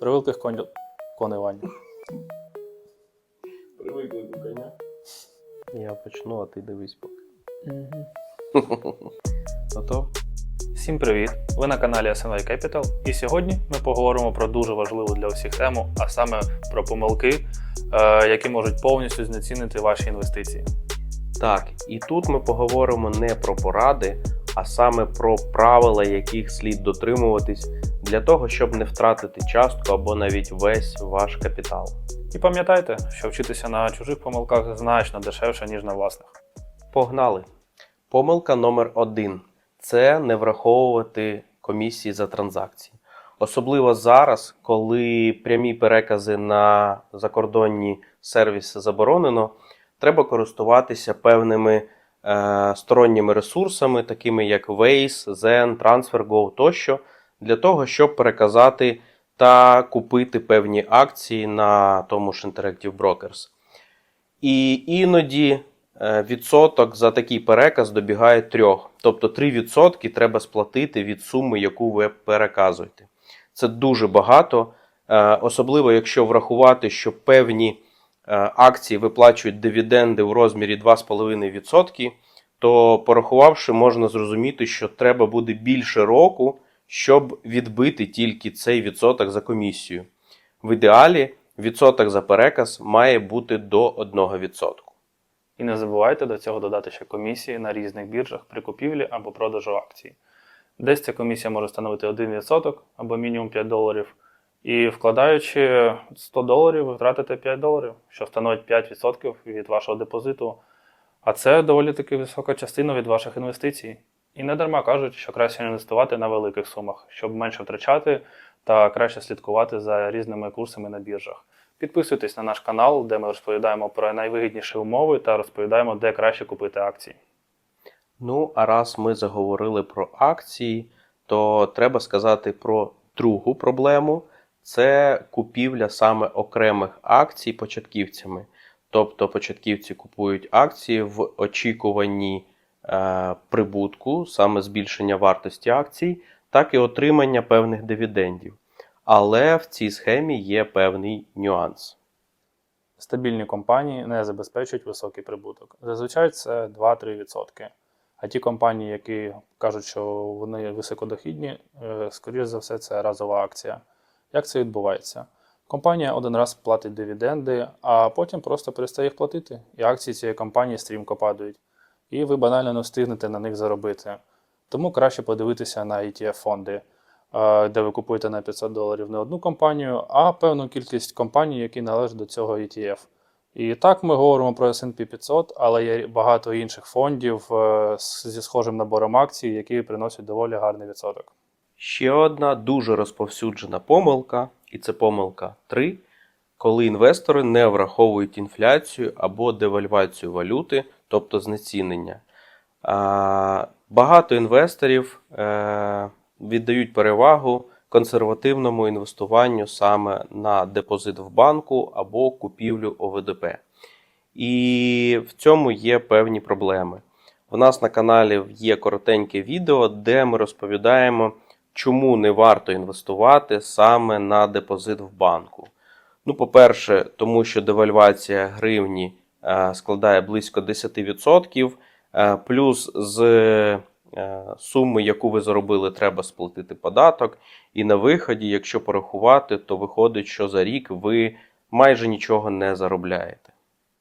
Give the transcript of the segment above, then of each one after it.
При великих конь... коневаннях. Привикли до коня. Я почну, а ти дивись поки. Угу. Готов? Всім привіт! Ви на каналі SNY Capital, і сьогодні ми поговоримо про дуже важливу для усіх тему, а саме про помилки, е, які можуть повністю знецінити ваші інвестиції. Так, і тут ми поговоримо не про поради, а саме про правила, яких слід дотримуватись для того, щоб не втратити частку або навіть весь ваш капітал. І пам'ятайте, що вчитися на чужих помилках значно дешевше, ніж на власних. Погнали! Помилка номер один це не враховувати комісії за транзакції. Особливо зараз, коли прямі перекази на закордонні сервіси заборонено, треба користуватися певними е, сторонніми ресурсами, такими як Waze, Zen, TransferGo тощо, для того, щоб переказати та купити певні акції на тому ж Interactive Brokers. І іноді е, відсоток за такий переказ добігає 3. Тобто 3% треба сплатити від суми, яку ви переказуєте. Це дуже багато, е, особливо якщо врахувати, що певні е, акції виплачують дивіденди у розмірі 2,5%, то порахувавши, можна зрозуміти, що треба буде більше року, щоб відбити тільки цей відсоток за комісію. В ідеалі відсоток за переказ має бути до 1%. І не забувайте до цього додати ще комісії на різних біржах при купівлі або продажу акцій. Десь ця комісія може становити 1% або мінімум 5 доларів. І вкладаючи 100 доларів, ви втратите 5 доларів, що становить 5% від вашого депозиту. А це доволі таки висока частина від ваших інвестицій. І не дарма кажуть, що краще інвестувати на великих сумах, щоб менше втрачати та краще слідкувати за різними курсами на біржах. Підписуйтесь на наш канал, де ми розповідаємо про найвигідніші умови та розповідаємо, де краще купити акції. Ну, а раз ми заговорили про акції, то треба сказати про другу проблему це купівля саме окремих акцій початківцями. Тобто початківці купують акції в очікуванні прибутку, саме збільшення вартості акцій, так і отримання певних дивідендів. Але в цій схемі є певний нюанс. Стабільні компанії не забезпечують високий прибуток. Зазвичай це 2-3%. А ті компанії, які кажуть, що вони високодохідні, е, скоріш за все, це разова акція. Як це відбувається? Компанія один раз платить дивіденди, а потім просто перестає їх платити, і акції цієї компанії стрімко падають. І ви банально не встигнете на них заробити. Тому краще подивитися на ETF-фонди, е, де ви купуєте на 500 доларів не одну компанію, а певну кількість компаній, які належать до цього ETF. І так ми говоримо про S&P 500, але є багато інших фондів е, зі схожим набором акцій, які приносять доволі гарний відсоток. Ще одна дуже розповсюджена помилка, і це помилка 3, коли інвестори не враховують інфляцію або девальвацію валюти, тобто знецінення. Багато інвесторів е, віддають перевагу консервативному інвестуванню саме на депозит в банку або купівлю ОВДП. І в цьому є певні проблеми. У нас на каналі є коротеньке відео, де ми розповідаємо, чому не варто інвестувати саме на депозит в банку. Ну, по-перше, тому що девальвація гривні складає близько 10%, е, плюс з е, суми, яку ви заробили, треба сплатити податок. І на виході, якщо порахувати, то виходить, що за рік ви майже нічого не заробляєте.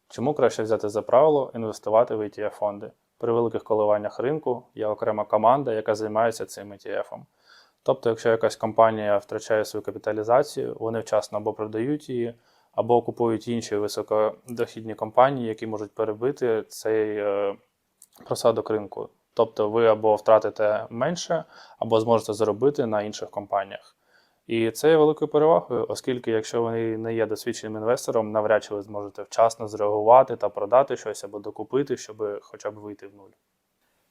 Чому краще взяти за правило інвестувати в ETF-фонди? При великих коливаннях ринку є окрема команда, яка займається цим ETF. Тобто, якщо якась компанія втрачає свою капіталізацію, вони вчасно або продають її, або купують інші високодохідні компанії, які можуть перебити цей е, просадок ринку. Тобто ви або втратите менше, або зможете заробити на інших компаніях. І це є великою перевагою, оскільки якщо ви не є досвідченим інвестором, навряд чи ви зможете вчасно зреагувати та продати щось або докупити, щоб хоча б вийти в нуль.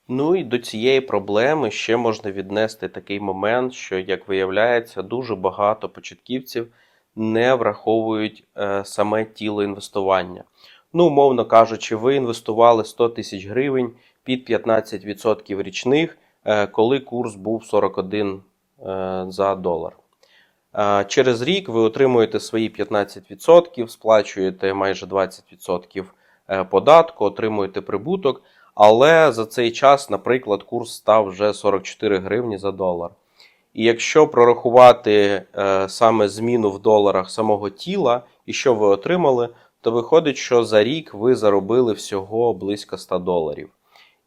Ну і до цієї проблеми ще можна віднести такий момент, що, як виявляється, дуже багато початківців не враховують е, саме тіло інвестування. Ну, умовно кажучи, ви інвестували 100 тисяч гривень під 15% річних, е, коли курс був 41 е, за долар. Через рік ви отримуєте свої 15%, сплачуєте майже 20% е, податку, отримуєте прибуток. Але за цей час, наприклад, курс став вже 44 гривні за долар. І якщо прорахувати е, саме зміну в доларах самого тіла і що ви отримали, то виходить, що за рік ви заробили всього близько 100 доларів.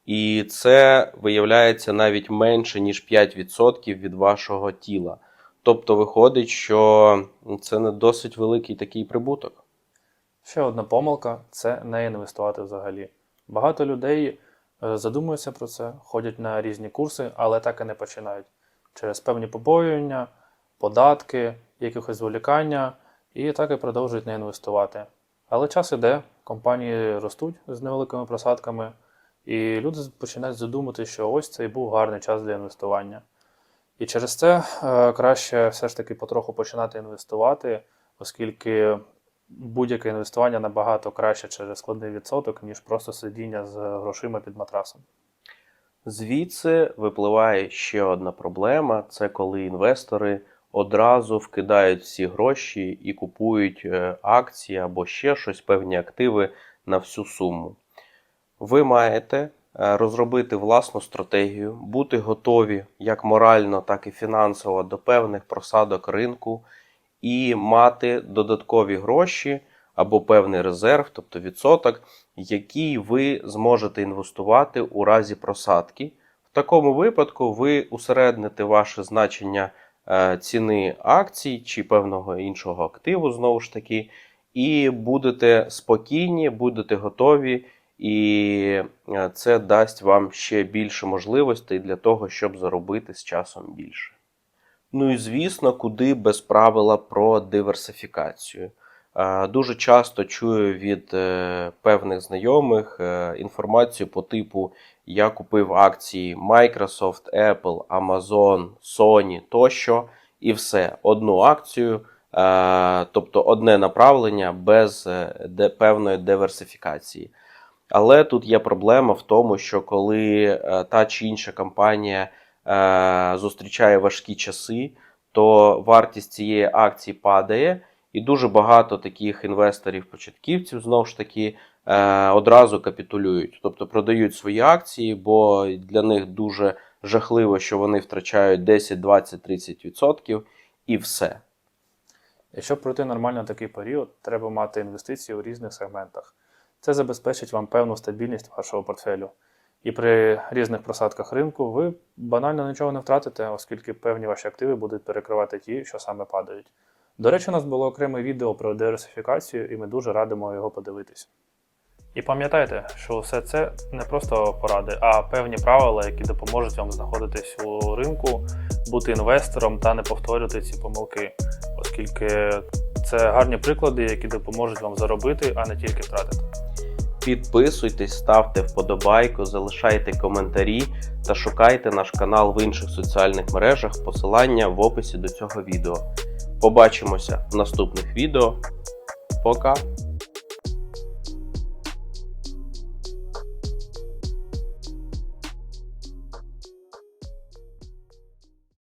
І це виявляється навіть менше, ніж 5% від вашого тіла. Тобто виходить, що це не досить великий такий прибуток. Ще одна помилка це не інвестувати взагалі. Багато людей е, задумуються про це, ходять на різні курси, але так і не починають. Через певні побоювання, податки, якихось зволікання, і так і продовжують не інвестувати. Але час іде, компанії ростуть з невеликими просадками, і люди починають задумати, що ось це і був гарний час для інвестування. І через це е, краще все ж таки потроху починати інвестувати, оскільки будь-яке інвестування набагато краще через складний відсоток, ніж просто сидіння з грошима під матрасом. Звідси випливає ще одна проблема: це коли інвестори одразу вкидають всі гроші і купують е, акції або ще щось, певні активи на всю суму. Ви маєте е, розробити власну стратегію, бути готові як морально, так і фінансово до певних просадок ринку і мати додаткові гроші або певний резерв, тобто відсоток, який ви зможете інвестувати у разі просадки. В такому випадку ви усередните ваше значення е, ціни акцій чи певного іншого активу, знову ж таки, і будете спокійні, будете готові, і е, це дасть вам ще більше можливостей для того, щоб заробити з часом більше. Ну і звісно, куди без правила про диверсифікацію. Е, Дуже часто чую від е, певних знайомих е, інформацію по типу: я купив акції Microsoft, Apple, Amazon, Sony тощо, і все. Одну акцію, тобто одне направлення без певної диверсифікації. Але тут є проблема в тому, що коли та чи інша компанія зустрічає важкі часи, то вартість цієї акції падає, і дуже багато таких інвесторів-початківців знову ж таки е, одразу капітулюють, тобто продають свої акції, бо для них дуже жахливо, що вони втрачають 10, 20, 30% і все. Щоб пройти нормально такий період, треба мати інвестиції у різних сегментах. Це забезпечить вам певну стабільність вашого портфелю. І при різних просадках ринку ви банально нічого не втратите, оскільки певні ваші активи будуть перекривати ті, що саме падають. До речі, у нас було окреме відео про диверсифікацію, і ми дуже радимо його подивитись. І пам'ятайте, що все це не просто поради, а певні правила, які допоможуть вам знаходитись у ринку, бути інвестором та не повторювати ці помилки, оскільки це гарні приклади, які допоможуть вам заробити, а не тільки втратити. Підписуйтесь, ставте вподобайку, залишайте коментарі та шукайте наш канал в інших соціальних мережах. Посилання в описі до цього відео. Побачимося в наступних відео. Пока!